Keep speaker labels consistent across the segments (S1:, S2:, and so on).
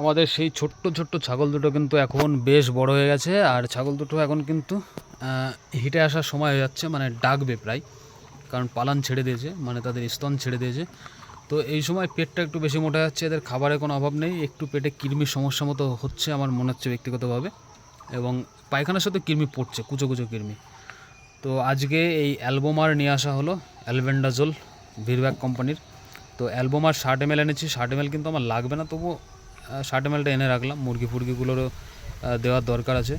S1: আমাদের সেই ছোট্ট ছোট্ট ছাগল দুটো কিন্তু এখন বেশ বড় হয়ে গেছে, আর ছাগল দুটো এখন কিন্তু হিটে আসার সময় হয়ে যাচ্ছে মানে ডাকবে প্রায়, কারণ পালান ছেড়ে দিয়েছে মানে তাদের স্তন ছেড়ে দিয়েছে। তো এই সময় পেটটা একটু বেশি মোটা যাচ্ছে, এদের খাবারের কোনো অভাব নেই, একটু পেটে কৃমির সমস্যা মতো হচ্ছে আমার মনে হচ্ছে ব্যক্তিগতভাবে, এবং পায়খানার সাথে কৃমি পড়ছে, কুচো কুচো কৃমি। তো আজকে এই অ্যালবোমার নিয়ে আসা হলো অ্যালবেন্ডাজোল ভিরব্যাক কোম্পানির। তো অ্যালবোমার ষাট এম এনেছি, ষাট এম কিন্তু আমার লাগবে না তবু ষাট এম এনে রাখলাম। মুরগি ফুরগিগুলোরও দেওয়ার দরকার আছে।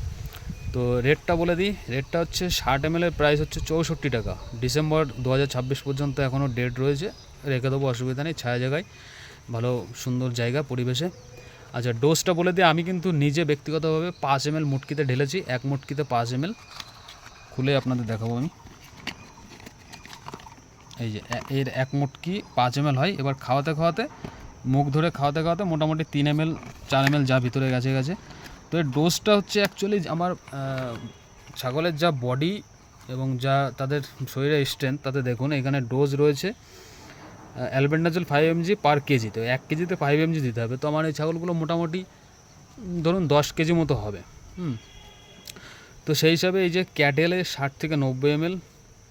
S1: তো রেটটা বলে দিই। রেটটা হচ্ছে ষাট এম এর প্রাইস হচ্ছে চৌষট্টি টাকা। ডিসেম্বর দু হাজার ছাব্বিশ পর্যন্ত এখনও ডেট রয়েছে। রেখে দেবো, অসুবিধা নেই। ছায়া জায়গায়, ভালো, সুন্দর জায়গা পরিবেশে। আচ্ছা ডোজটা বলে দিই। আমি কিন্তু নিজে ব্যক্তিগতভাবে পাঁচ এম এল মুটকিতে ঢেলেছি। এক মুটকিতে পাঁচ এম খুলে আপনাদের দেখাবো আমি। এই যে এর এক মুটকি পাঁচ এম হয়। এবার খাওয়াতে খাওয়াতে মুখ ধরে খাওয়াতে খাওয়াতে মোটামুটি তিন এম এল চার এম এল যা ভিতরে গেছে গেছে। তো এর ডোজটা হচ্ছে অ্যাকচুয়ালি আমার ছাগলের যা বডি এবং যা তাদের শরীরে স্ট্রেংথ তাতে দেখুন এখানে ডোজ রয়েছে albendazole five mg per kg তো। এক কেজিতে ফাইভ এমজি দিতে হবে। তো আমার এই ছাগলগুলো মোটামুটি ধরুন দশ কেজি মতো হবে। হুম। তো সেই হিসাবে এই যে ক্যাটেলে ষাট থেকে নব্বই এমএল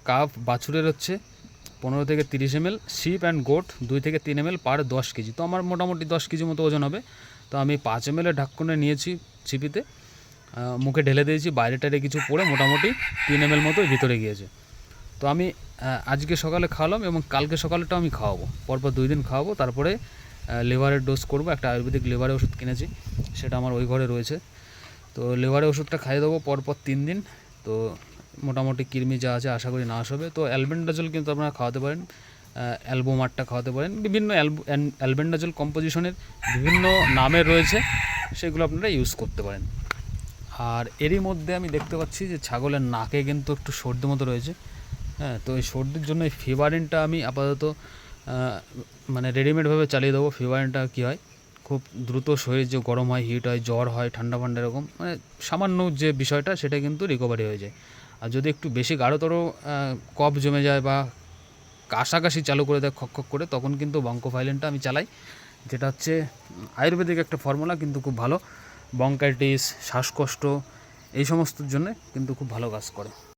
S1: কাপ বাছুরের হচ্ছে পনেরো থেকে তিরিশ এমএল শিপ অ্যান্ড গোট দুই থেকে তিন এমএল পার দশ কেজি। তো আমার মোটামুটি দশ কেজি মতো ওজন হবে। তো আমি পাঁচ এমএলের ঢাক্কনে নিয়েছি ছিপিতে মুখে ঢেলে দিয়েছি, বাইরে টাইরে কিছু পড়ে মোটামুটি তিন এমএল মতো ভিতরে গিয়েছে। তো আমি আজকে সকালে খাওয়ালাম এবং কালকে সকালেটাও আমি খাওয়াবো। পরপর দুই দিন খাওয়াবো, তারপরে লিভারের ডোজ করব। একটা আয়ুর্বেদিক লিভারের ওষুধ কিনেছি, সেটা আমার ওই ঘরে রয়েছে। তো লিভারের ওষুধটা খাইয়ে দেবো পরপর তিন দিন। তো মোটামুটি কৃমি যা আছে আশা করি নাশ হবে। তো অ্যালবেন্ডাজল কিন্তু আপনারা খাওয়াতে পারেন অ্যালবোমারটা খাওয়াতে পারেন। বিভিন্ন অ্যালবেন্ডাজল কম্পোজিশনের বিভিন্ন নামের রয়েছে, সেগুলো আপনারা ইউজ করতে পারেন। আর এরই মধ্যে আমি দেখতে পাচ্ছি যে ছাগলের নাকে কিন্তু একটু সর্দি মতো রয়েছে। হ্যাঁ তো এই সর্দির জন্য এই ফিভারিনটা আমি আপাতত মানে রেডিমেডভাবে চালিয়ে দেবো। ফিভারিনটা কী হয়, খুব দ্রুত শরীর যে গরম হয় হিট হয়, জ্বর হয়, ঠান্ডা ফান্ডা এরকম মানে সামান্য যে বিষয়টা, সেটা কিন্তু রিকভারি হয়ে যায়। আর যদি একটু বেশি গাঢ়তর কফ জমে যায় বা কাশাকাশি চালু করে দেয় খক করে, তখন কিন্তু বঙ্কোফাইলেনটা আমি চালাই। যেটা হচ্ছে আয়ুর্বেদিক একটা ফর্মুলা কিন্তু খুব ভালো। বঙ্কাইটিস, শ্বাসকষ্ট, এই সমস্তর জন্য কিন্তু খুব ভালো কাজ করে।